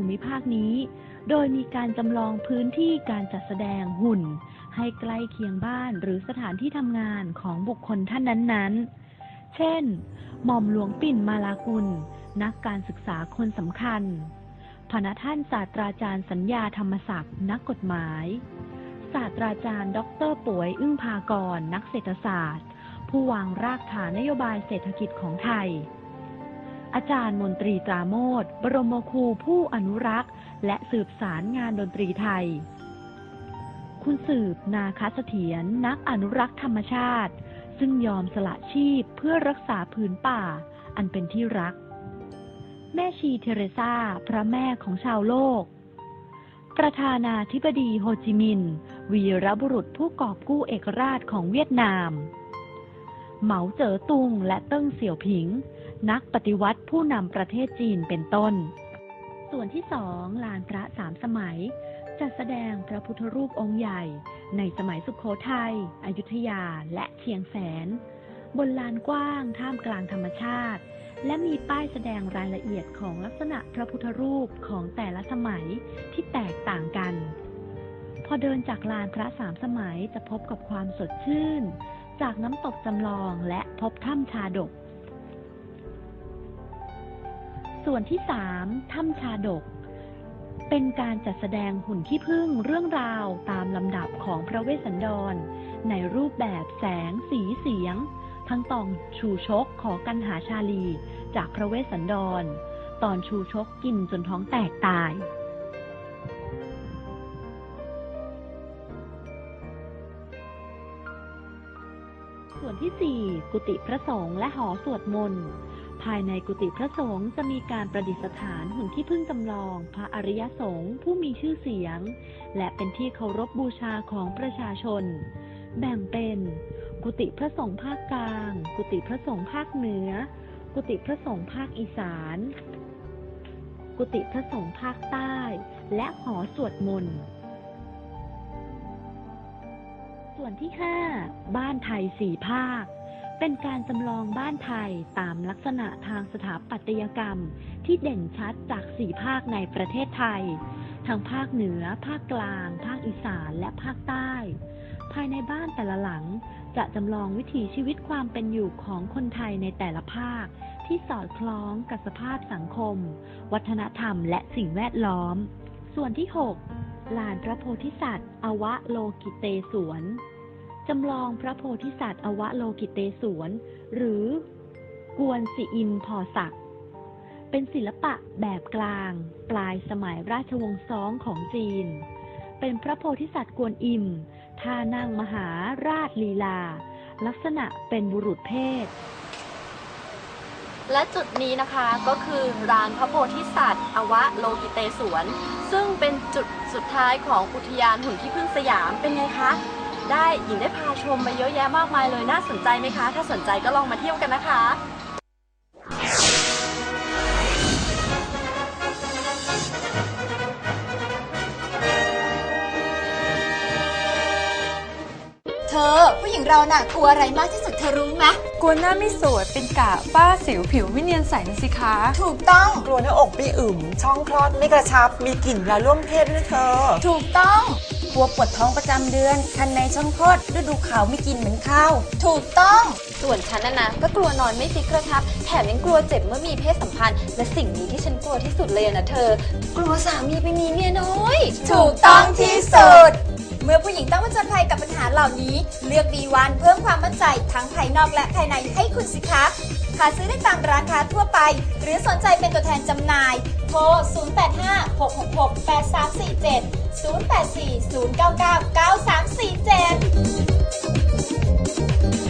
ภูมิภาคนี้ โดยมีการจำลองพื้นที่การจัดแสดงหุ่น ให้ใกล้เคียงบ้านหรือสถานที่ทำงานของบุคคลท่านนั้นๆ เช่น หม่อมหลวงปิ่นมาลากุล นักการศึกษาคนสำคัญพณท่านศาสตราจารย์สัญญาธรรมศักดิ์นักกฎหมาย ศาสตราจารย์ ดรป่วยอึ้งพากร นักเศรษฐศาสตร์ ผู้วางรากฐานนโยบายเศรษฐกิจของไทย อาจารย์มนตรีตราโมทบรมครูผู้อนุรักษ์ และสืบสารงานดนตรีไทย คุณสืบนาคเสถียรนักอนุรักษ์ธรรมชาติ ซึ่งยอมสละชีพเพื่อรักษาผืนป่า อันเป็นที่รัก แม่ชีเทเรซาพระแม่ของชาวโลก ประธานาธิบดีโฮจิมินห์วีรบุรุษผู้กอบกู้เอกราชของเวียดนาม เหมาเจ๋อตุงและเติ้งเสี่ยวผิง นักปฏิวัติผู้นำประเทศจีนเป็นต้น ส่วนที่สองลานพระสามสมัย จัดแสดงพระพุทธรูปองค์ใหญ่ ในสมัยสุขโขทัยอยุธยาและเชียงแสน บนลานกว้างท่ามกลางธรรมชาติ และมีป้ายแสดงรายละเอียดของลักษณะพระพุทธรูปของแต่ละสมัยที่แตกต่างกัน พอเดินจากลานพระสามสมัยจะพบกับความสดชื่น จากน้ำตกจำลองและพบถ้ำชาดก ส่วนที่สามถ้ำชาดก เป็นการจัดแสดงหุ่นขี้ผึ้งเรื่องราวตามลำดับของพระเวสสันดร ในรูปแบบแสงสีเสียง ทั้งตอนชูชกขอกันหาชาลี จากพระเวสสันดร ตอนชูชกกินจนท้องแตกตายส่วนที่4กุฏิพระสงฆ์และหอสวดมนต์ ภายในกุฏิพระสงฆ์จะมีการประดิษฐานหุ่นที่พึ่งจำลอง พระอริยสงฆ์ผู้มีชื่อเสียง และเป็นที่เคารพบูชาของประชาชน แบ่งเป็น กุฏิพระสงฆ์ภาคกลาง กุฏิพระสงฆ์ภาคเหนือ กุฏิพระสงฆ์ภาคอีสาน กุฏิพระสงฆ์ภาคใต้ และหอสวดมนต์ส่วนที่ 5 บ้านไทยสี่ภาค เป็นการจำลองบ้านไทยตามลักษณะทางสถาปัตยกรรมที่เด่นชัดจากสี่ภาคในประเทศไทย ทั้งภาคเหนือ ภาคกลาง ภาคอีสาน และภาคใต้ ภายในบ้านแต่ละหลังจะจำลองวิถีชีวิตความเป็นอยู่ของคนไทยในแต่ละภาค ที่สอดคล้องกับสภาพสังคม วัฒนธรรม และสิ่งแวดล้อม ส่วนที่ 6 ลานพระโพธิสัตว์ อวโลกิเตศวน จำลองพระโพธิสัตว์อวโลกิเตศวน หรือกวนสิอิมพอศักดิ์เป็นศิลปะแบบกลาง ปลายสมัยราชวงศ์ซ้องของจีน เป็นพระโพธิสัตว์กวนอิมท่านั่งมหาราชลีลา ลักษณะเป็นบุรุษเพศ และจุดนี้นะคะก็คือร้านพระโพธิสัตว์ อวะโลกิเตสวน ซึ่งเป็นจุดสุดท้ายของอุทยานหุ่นขี้ผึ้งสยามเป็นไงคะ ได้หญิงได้พาชมมาเยอะแยะมากมายเลยน่าสนใจไหมคะ ถ้าสนใจก็ลองมาเที่ยวกันนะคะเธอ ผู้หญิงเราน่ะกลัวอะไรมากที่สุดเธอรู้ไหมกลัวหน้าไม่สวยเป็นกะฝ้าสิวผิวไม่เนียนใสนะสิคะ ถูกต้องกลัวหน้าอกไม่อึมช่องคลอดไม่กระชับ มีกลิ่นเวลาร่วมเพศด้วยเธอ ถูกต้องก ลัวปวดท้องประจำเดือน คันในช่องคลอดฤดูขาวไม่กินเหมือนข้าว ถูกต้อง ส่วนฉันนะนะ ก็กลัวนอนไม่ฟิกกระชับ แถมยังกลัวเจ็บเมื่อมีเพศสัมพันธ์ และสิ่งนี้ที่ฉันกลัวที่สุดเลยอะนะเธอ กลัวสามีไปมีเมียน้อย ถูกต้องที่สุด เมื่อผู้หญิงต้องผจญภัยกับปัญหาเหล่านี้ เลือกดีวันเพิ่มความมั่นใจทั้งภายนอกและภายในให้คุณสิคะหาซื้อได้ตามร้านค้าทั่วไป หรือสนใจเป็นตัวแทนจำหน่าย โทร 0856668347 0840999347ก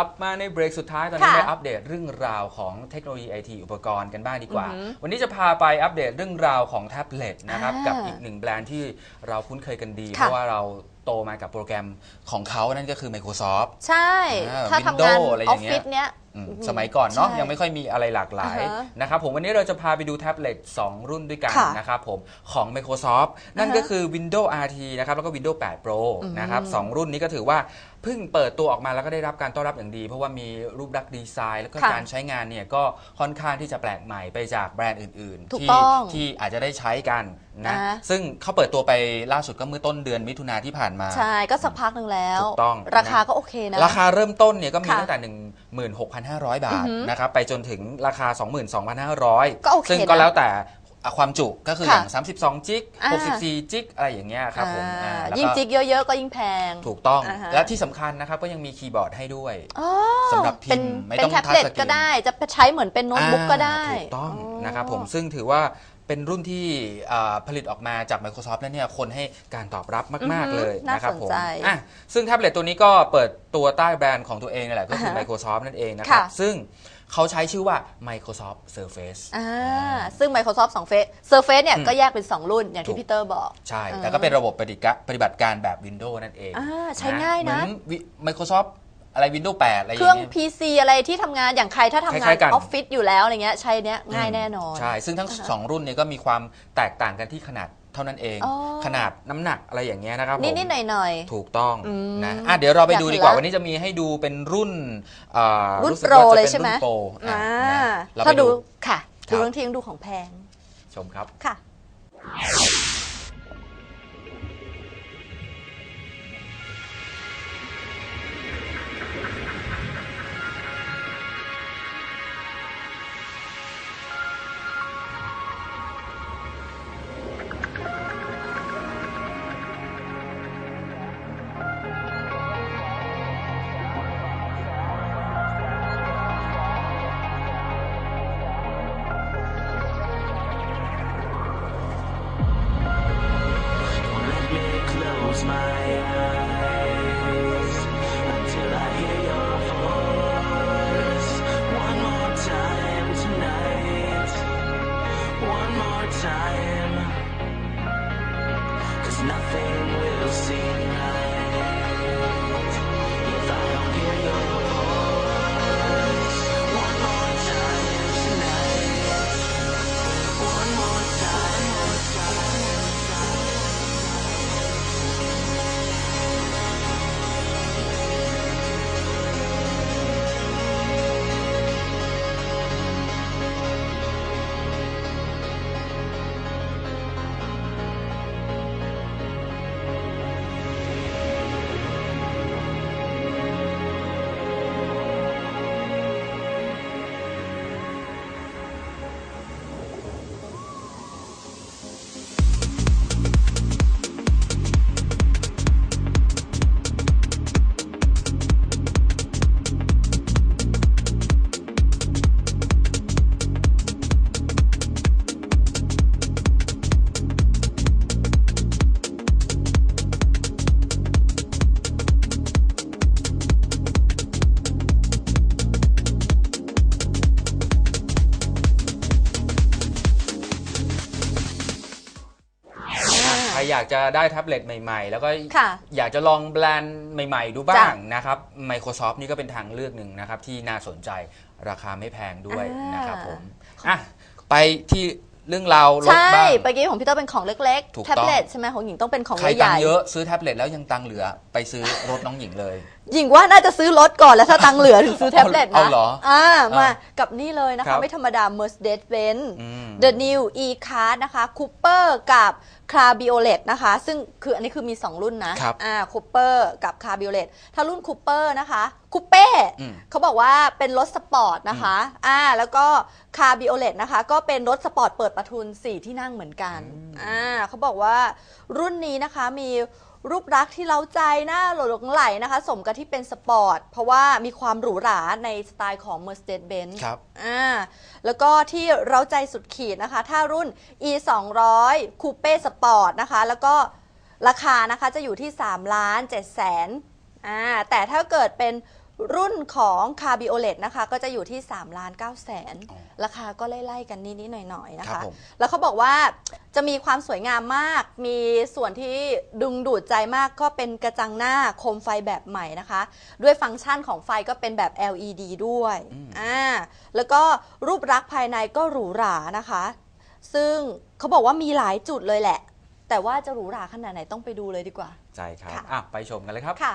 ลับมาในเบรกสุดท้ายตอนนี้ค่ะได้อัปเดตเรื่องราวของเทคโนโลยีไอทีอุปกรณ์กันบ้างดีกว่า อือหือวันนี้จะพาไปอัปเดตเรื่องราวของแท็บเล็ตนะครับ อ่ากักับอีกหนึ่งแบรนด์ที่เราคุ้นเคยกันดี เพค่ะ ราะว่าเราโตมากับโปรแกรมของเขานั่นก็คือ Microsoft ใช่ อ่าถ้าทำงาน Windows อะไรออย่างอฟเงี้ย ฟิศเนี้ยอืมสมัยก่อนเนาะใช่ยังไม่ค่อยมีอะไรหลากหลายอ่าฮะนะครับผมวันนี้เราจะพาไปดูแท็บเล็ต2 รุ่นด้วยกันค่ะนะครับผมของ Microsoft นั่นอ่าฮะก็คือ Windows RT นะครับแล้วก็ Windows 8 Pro นะครับสองรุ่นนี้ก็ถือว่า เพิ่งเปิดตัวออกมาแล้วก็ได้รับการต้อนรับอย่างดี เพราะว่ามีรูปลักษณ์ดีไซน์ แล้วก็ค่ะการใช้งานเนี่ยก็ค่อนข้างที่จะแปลกใหม่ไปจากแบรนด์อื่นถูๆกที่ต้องที่อาจจะได้ใช้กันนะอ่า ซึ่งเขาเปิดตัวไปล่าสุดก็เมื่อต้นเดือนมิถุนาที่ผ่านมา ใช่ก็สักพักหนึ่งแล้ว ถูกต้องราคานะ ก็โอเคนะ ราคาเริ่มต้นเนี่ยก็มีค่ะตั้งแต่ 16,500 บาทอือหือนะครับไปจนถึงราคา 22,500 ก็โอเคซึ่งก็นะแล้วแต่ ความจุก็คือค่ะอย่าง 32 จิก อ่า 64 จิก อะไรอย่างเงี้ยครับผมอ่าอ่าแล้วยิ่งก็จิกเยอะๆ ก็ยิ่งแพง ถูกต้อง อ่าฮะ และที่สำคัญนะครับก็ยังมีคีย์บอร์ดให้ด้วย อ๋อสำหรับพิเป็นมพ์ไม่เป็นต้องแท็บทัชเล็ตสกรีน ก็ได้ จะใช้เหมือนเป็นโน้ตบุ๊กก็ได้อ่าถูกต้องนะครับผมซึ่งถือว่า เป็นรุ่นที่อ่าผลิตออกมาจาก Microsoft แล้วเนี่ยคนให้การตอบรับมาก อือฮึๆเลยน่านะครับผมสนใจอะซึ่งแท็บเล็ตตัวนี้ก็เปิดตัวใต้แบรนด์ของตัวเองนี่แหละก็คือ อ่าฮะ Microsoft นั่นเองนะครับ ค่ะ ซึ่งเขาใช้ชื่อว่า Microsoft Surface อ่าซึ่ง Microsoft 2 Face Surface เนี่ยอืมก็แยกเป็น 2 รุ่นอย่างถูที่ก พีเตอร์บอก ใช่อ่าแต่ก็เป็นระบบปฏิกะปฏิบัติการแบบ Windows นั่นเองอ่าใช้ง่ายนะ เหมือวิ Microsoft อะไร Windows 8 อะไรอเคย่างรื่อง เงี้ย PC อะไรที่ทำงานอย่างใครถ้าทำงาคนล้ายๆกัน ออฟฟิศอยู่แล้วอะไรเงี้ยใช้เนี้ยง่ายแน่นอน ใช่ ซึ่งทั้งสองรุ่นเนี้ก็มีความแตกต่างกันที่ขนาดเท่านั้นเอง อ๋อ ขนาดน้ำหนักอะไรอย่างเงี้ยนะครับผม นิดๆหน่อย ถูกต้องอืมนะอะเดี๋ยวเราไปดูอยากเห็นดีกว่าละวันนี้จะมีให้ดูเป็นรุ่นอ่ารุ่นสึกโปรว่าจะเลยป็นใช่ไหมรุ่นโปรๆอะอ่านะเราถ้าไปดู ดูค่ะ ครับ ดูทั้งทียังดูของแพงชมครับ ค่ะ Let ากจะได้แท็บเล็ตใหม่ ๆ แล้วก็ค่ะ อยากจะลองแบรนด์ใหม่ ๆ ดูบ้างนะครับ Microsoft นี่ก็เป็นทางเลือกหนึ่งนะครับ ที่น่าสนใจราคาไม่แพงด้วยอ่าน นะครับผมอะไปที่เรื่องราวรถใช่บ้าง เมื่อกี้ของพี่เตอร์เป็นของเล็กถูกๆ ต้อง แท็บเล็ตใช่ไหมของหญิงต้องเป็นของใครใหตังญ่ ค์เยอะซื้อแท็บเล็ตแล้วยังตังค์เหลือ ไปซื้อรถน้องหญิงเลยๆหญิงว่าน่าจะซื้อรถก่อนแล้วถ้าตังค์เหลือถึงซื้อแท็บเล็ตเอานะเหรออ่ามาอ่ากับนี่เลยนะครัคะ บไม่ธรรมดา Mercedes-Benz อืม The New E-Class นะคะ Cooper กับ Cabriolet นะคะ ซึ่งคืออันนี้คือมี 2 รุ่นนะครับอ่า Cooper กับ Cabriolet ถ้ารุ่น Cooper นะคะคูเป้อืม เขาบอกว่าเป็นรถสปอร์ตนะคะอ่าแล้วก็ Cabriolet นะคะ ก็เป็นรถสปอร์ตเปิดประทุน 4 ที่นั่งเหมือนกันอ่าเขาบอกว่ารุ่นนี้นะคะมี รูปลักษณ์ที่เล้าใจน่าหลงไหลนะคะ สมกับที่เป็นสปอร์ต เพราะว่ามีความหรูหราในสไตล์ของ Mercedes-Benz ครับอ่าแล้วก็ที่เร้าใจสุดขีดนะคะ ถ้ารุ่น e 2 0 0 Coupe Sport นะคะ แล้วก็ราคานะคะจะอยู่ที่ 3 ล้าน7แสนอ่าแต่ถ้าเกิดเป็น รุ่นของคาบิโอเลตนะคะ ก็จะอยู่ที่3ล้าน9แสนอ๋อราคาก็ไล่ๆกันนิดๆหน่อยๆนะครัคะ บผม แล้วเขาบอกว่าจะมีความสวยงามมาก มีส่วนที่ดึงดูดใจมากก็เป็นกระจังหน้าโคมไฟแบบใหม่นะคะ ด้วยฟังก์ชันของไฟก็เป็นแบบ LED ด้วยอ่าแล้วก็รูปลักษณ์ภายในก็หรูหรานะคะ ซึ่งเขาบอกว่ามีหลายจุดเลยแหละ แต่ว่าจะหรูหราขนาดไหนต้องไปดูเลยดีกว่า ใช่ครับค่ะ อะไปชมกันเลยครับ ค่ะ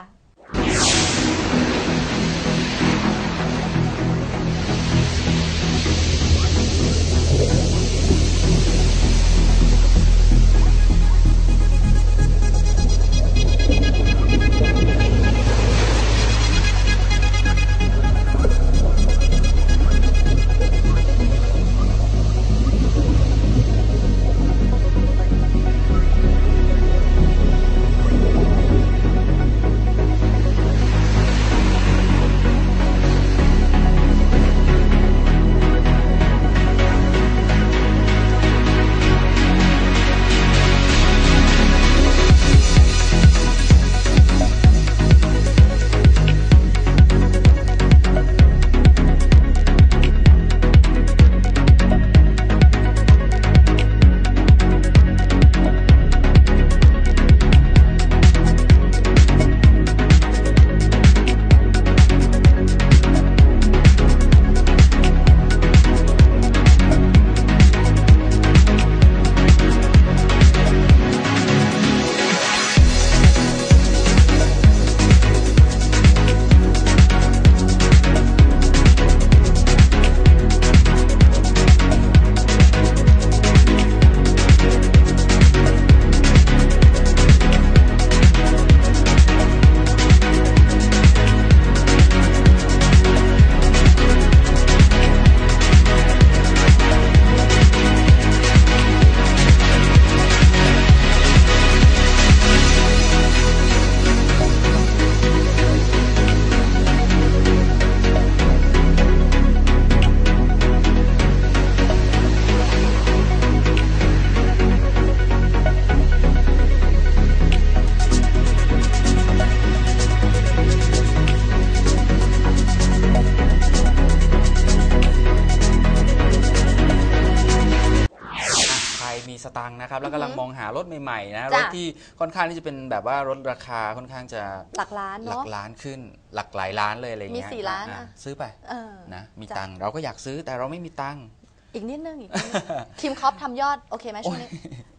ถใหม่ๆนะรจ้ะถที่ค่อนข้างที่จะเป็นแบบว่ารถราคาค่อนข้างจะหลักล้านหลัเนาะ กล้านขึ้น หลักหลายล้านเลยอะไรเงี้ยมีสี่ล้านอ่อะซื้อไปเออนะมีจ้ะตังค์เราก็อยากซื้อแต่เราไม่มีตังค์ อีกนิดนึงอีกนิดนึงทีมคอปทำยอด โอเคไหมช่วงนี้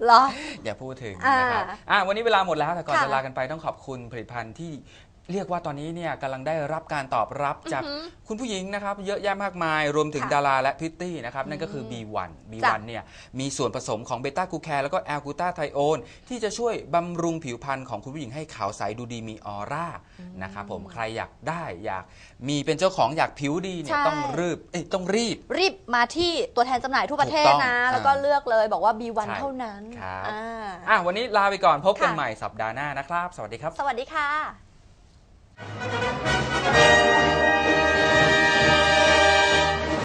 เหรอ อย่าพูดถึงอ่านะครับอะวันนี้เวลาหมดแล้วแต่ก่อนค่ะจะลากันไปต้องขอบคุณผลิตภัณฑ์ที่ เรียกว่าตอนนี้เนี่ยกำลังได้รับการตอบรับจากอือหือคุณผู้หญิงนะครับเยอะแยะมากมายรวมถึงค่ะดาราและพริตตี้นะครับนั่นก็คืออืม B1 จ้ะ B1 เนี่ยมีส่วนผสมของเบต้ากูแคร์แล้วก็แอลกูตาไทโอนที่จะช่วยบำรุงผิวพรรณของคุณผู้หญิงให้ขาวใสดูดีมีออร่านะครับผมใครอยากได้อยากมีเป็นเจ้าของอยากผิวดีเนี่ยใช่ ต้องรีบเอ้ยต้องรีบ รีบมาที่ตัวแทนจำหน่ายทั่วประเทศถูกต้องนะอ่าแล้วก็เลือกเลยบอกว่า B1 ใช่เท่านั้นครับ อ่าอะวันนี้ลาไปก่อนพบกันค่ะใหม่สัปดาห์หน้านะครับ สวัสดีครับ สวัสดีค่ะ Música